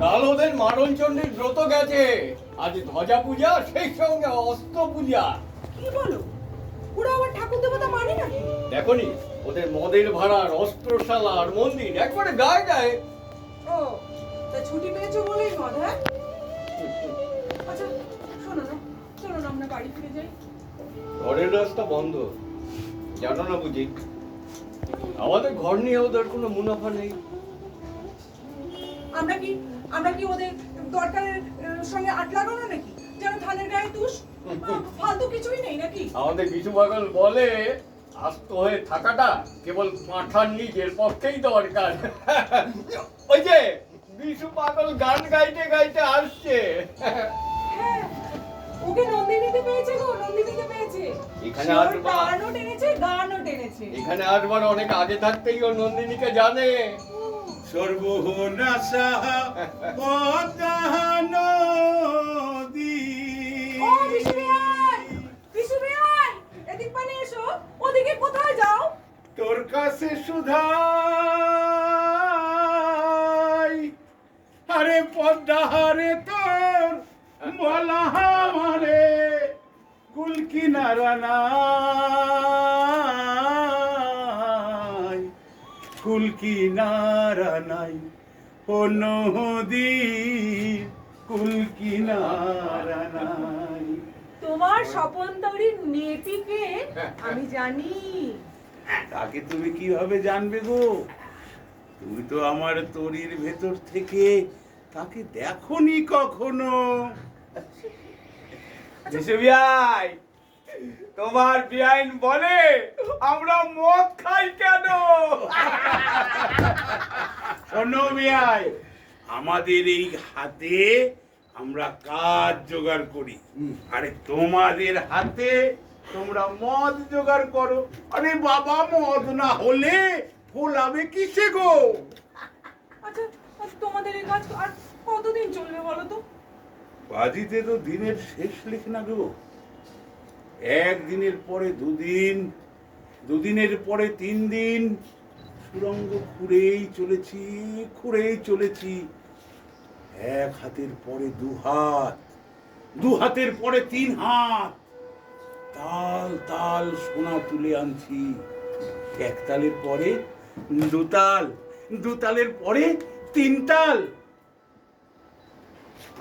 কাল ওদের মারণ চণ্ডীর ব্রত গেছে। আজ ধ্বজা পূজা সেই সঙ্গে অস্ত্র পূজা। কি বলো? ওরা আবার ঠাকুর দেবতা মানে নাকি দেখনি ওদের মদের ভাড়ার অস্ত্রশালা আর মন্দির একবারে গায়ে গায়ে ও তা ছুটি পেয়েছ বলেই মদ হ্যাঁ? আচ্ছা শোনো না চলো না আমরা বাড়ি ফিরে যাই। ঘরের রাস্তা বন্ধ জানো না বুঝি? আমাদের ঘর নিয়ে ওদের কোনো মুনাফা নেই। আমরা কি আমরা কি ওদের দরকারের সঙ্গে আট লাগানো নাকি? যেন ধানের গায়ে তুষ ফালতু কিছুই নেই নাকি? আমাদের বিশু পাগল বলে আস্ত হয়ে থাকাটা কেবল নিজের পক্ষেই দরকার। ওই যে বিশু পাগল গান গাইতে গাইতে আসছে। হ্যাঁ ওকে নন্দিনীতে পেয়েছে গো নন্দিনীতে পেয়েছে। এখানে আসবা। গানও টেনেছে গানও টেনেছে। এখানে আসবার অনেক আগে থাকতেই ও নন্দিনীকে জানে। সর্বনাশা পদানদী ও বিশু ভাই বিশু ভাই এদিক পানে এসো ওদিকে কোথায় যাও? তোর কাছে সুধাই। আরে পদ্মাহারে তোর বলা আমারে কুল কিনারা নাই। কুল কিনারা নাই। ও নদী কুল কিনারা নাই। তোমার স্বপন তরির নেতিকে আমি জানি। তাকে তুমি কীভাবে জানবে গো? তুমি তো আমার তরির ভেতর থেকে তাকে দেখনি কখনো। ভাই তোমার বিআইন বলে আমরা মদ খাই কেন? শোনো আমাদের এই হাতে আমরা কাজ জোগাড় করি। আরে তোমাদের হাতে তোমরা মদ জোগাড় করো। আরে বাবা মদ না হলে ফোলাবে কিসে গো? আচ্ছা তোমাদের এই কাজ আর কতদিন চলবে বলো তো? বাজিতে তো দিনের শেষ লেখ না গো। একদিনের পরে দুদিন দুদিনের পরে তিন দিন সুরঙ্গ খুঁড়েই চলেছি খুঁড়েই চলেছি। এক হাতের পরে দু হাত, দু হাতের পরে তিন হাত। তাল তাল সোনা তুলে আনছি। এক তালের পরে দুতাল দুতালের পরে তিন তাল।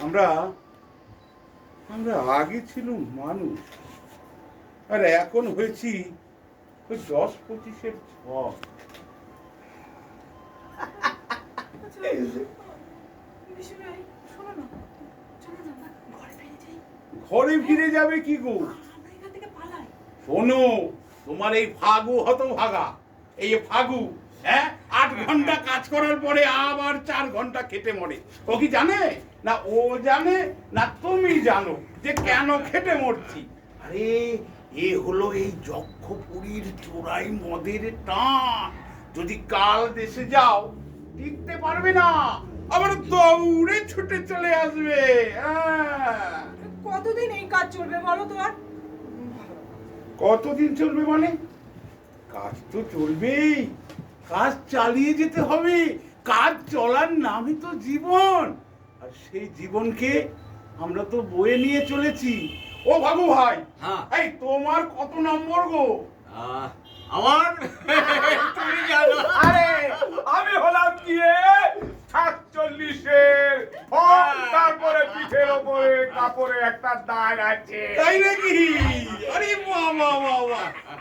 আমরা আমরা আগে ছিল মানুষ। আর এখন হয়েছি ওই দশ পঁচিশের ছক আচ্ছা বিশু ভাই শোনো না চলো না আমরা ঘরে ফিরে যাবে কি গো? শোনো, তোমার এই ফাগু হত ভাগা এই ফাগু হ্যাঁ? আট ঘণ্টা কাজ করার পরে আবার চার ঘণ্টা খেটে মরে। ও কি জানে? না ও জানে, না তুমি জানো যে কেন খেটে মরছি। আরে, এ হলো এই যক্ষপুরীর চোরাই মদের টান। যদি কাল দেশে যাও টিকতে পারবে না। আবার দৌড়ে ছুটে চলে আসবে। হ্যাঁ। কতদিন এই কাজ চলবে বলো তো আর? কতদিন চলবে মানে? কাজ তো চলবেই। কাজ চালিয়ে যেতে হবে। কাজ চলার নামই তো জীবন। আর সেই জীবনকে আমরা তো বয়ে নিয়ে চলেছি। ও বাবু ভাই হ্যাঁ। এই তোমার কত নম্বর গো? আহ, আমার? তুমি জানো। আরে আমি হলাম গিয়ে সাতচল্লিশের তারপরে পিঠের ওপরে কাপড়ে একটা দাগ আছে। তাই নাকি।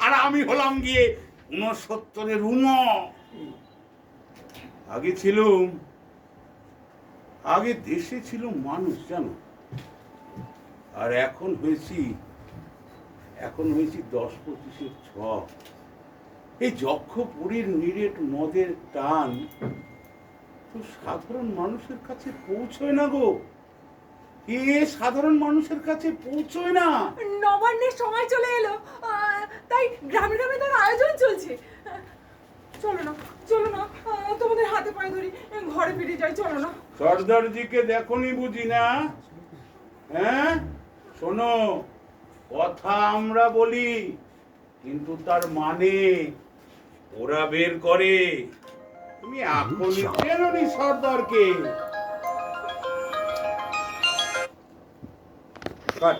আর আমি হলাম গিয়ে উনসত্তরের উম। আগে ছিলুম আগে দেশে ছিল মানুষ জানো? আর এখন হয়েছি এখন হয়েছি দশ পঁচিশের ছ। এই যক্ষপুরীর নিরেট মদের টান তো সাধারণ মানুষের কাছে পৌঁছয় না গো। এ সাধারণ মানুষের কাছে পৌঁছয় না। নবান্নের সময় চলে এলো। তাই গ্রামে গ্রামে তার আয়োজন চলছে। চলো না চলো না তোমাদের হাতে পায়ে ধরি। ঘরে ফিরে যাই চলো না। সর্দারজিকে দেখনি বুঝি না? হ্যাঁ? শোনো কথা আমরা বলি কিন্তু তার মানে ওরা বের করে। তুমি এখনই বেরোনি সর্দারকে। কাট।